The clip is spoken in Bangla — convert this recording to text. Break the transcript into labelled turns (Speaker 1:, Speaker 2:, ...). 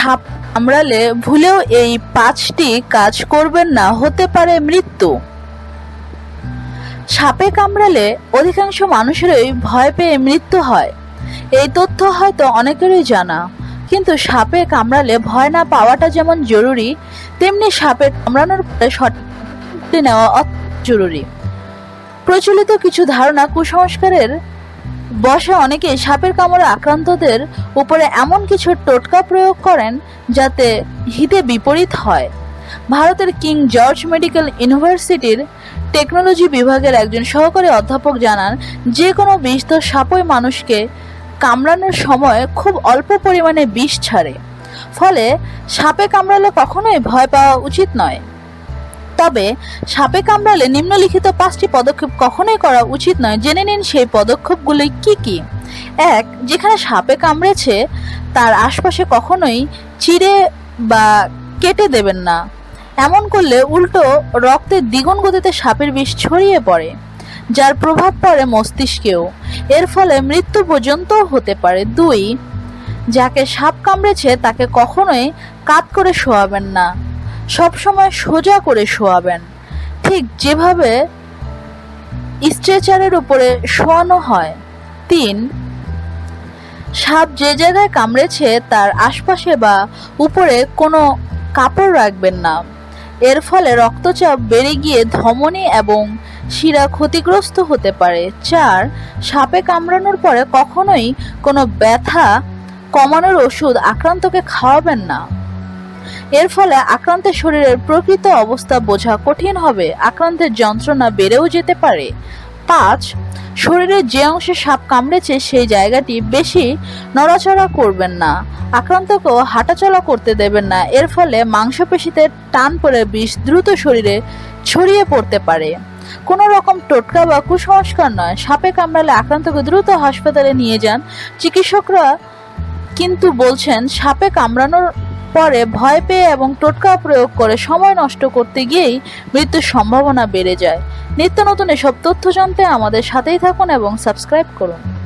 Speaker 1: সাপ কামড়ালে ভুলেও এই পাঁচটি কাজ করবেন না, হতে পারে মৃত্যু। সাপে কামড়ালে অধিকাংশ মানুষেরই ভয় পেয়ে মৃত্যু হয়। এই তথ্য হয়তো অনেকেরই জানা, কিন্তু সাপে কামড়ালে ভয় না পাওয়াটা যেমন জরুরি, তেমনি সাপে কামড়ানোর পরে সঠিক নেওয়া জরুরি। প্রচলিত কিছু ধারণা কুসংস্কারের বসে অনেকে সাপের কামড়ে আক্রান্তদের উপরে এমন কিছু টোটকা প্রয়োগ করেন যাতে হিতে বিপরীত হয়। ভারতের কিং জর্জ মেডিকেল ইউনিভার্সিটির টেকনোলজি বিভাগের একজন সহকারী অধ্যাপক জানান যে কোনো বিষ তো সাপই মানুষকে কামড়ানোর সময় খুব অল্প পরিমাণে বিষ ছাড়ে। ফলে সাপে কামড়ালে কখনোই ভয় পাওয়া উচিত নয়। তবে সাপে কামড়ালে নিম্নলিখিত পাঁচটি পদক্ষেপ কখনোই করা উচিত নয়। জেনে নিন সেই পদক্ষেপগুলি কি কি। এক, যেখানে সাপে কামড়েছে, তার আশপাশে কখনোই চিড়ে বা কেটে দেবেন না। এমন করলে উল্টো রক্তের দ্বিগুণ গতিতে সাপের বিষ ছড়িয়ে পড়ে, যার প্রভাব পড়ে মস্তিষ্কেও। এর ফলে মৃত্যু পর্যন্তও হতে পারে। দুই, যাকে সাপ কামড়েছে, তাকে কখনোই কাত করে শোয়াবেন না। সবসময় সোজা করে শোয়াবেন। ঠিক যেভাবে স্ট্রেচারের উপরে শোয়ানো হয়। তিন, সাপ যে জায়গায় কামড়েছে তার আশপাশে বা উপরে কোনো কাপড় রাখবেন না। এর ফলে রক্তচাপ বেড়ে গিয়ে ধমনী এবং শিরা ক্ষতিগ্রস্ত হতে পারে। চার, সাপে কামড়ানোর পরে কখনোই কোনো ব্যথা কমানোর ওষুধ আক্রান্তকে খাওয়াবেন না। এর ফলে আক্রান্তের শরীরের প্রকৃত অবস্থা বোঝা কঠিন হবে। আক্রান্তের যন্ত্রণা বেড়েও যেতে পারে। পাঁচ শরীরের যে অংশে সাপ কামড়েছে সেই জায়গাটি বেশি নড়াচড়া করবেন না। আক্রান্তকেও হাঁটাচলা করতে দেবেন না। এর ফলে মাংসপেশিতে টান পড়ে বিষ দ্রুত শরীরে ছড়িয়ে পড়তে পারে। কোনো রকম টোটকা বা কুসংস্কার নয়। সাপে কামড়ালে আক্রান্তকে দ্রুত হাসপাতালে নিয়ে যান। চিকিৎসকরা কিন্তু বলছেন, সাপে কামড়ানোর পরে ভয় পেয়ে এবং টোটকা প্রয়োগ করে সময় নষ্ট করতে গিয়েই মৃত্যুর সম্ভাবনা বেড়ে যায়। নিত্য নতুন এসব তথ্য জানতে আমাদের সাথেই থাকুন এবং সাবস্ক্রাইব করুন।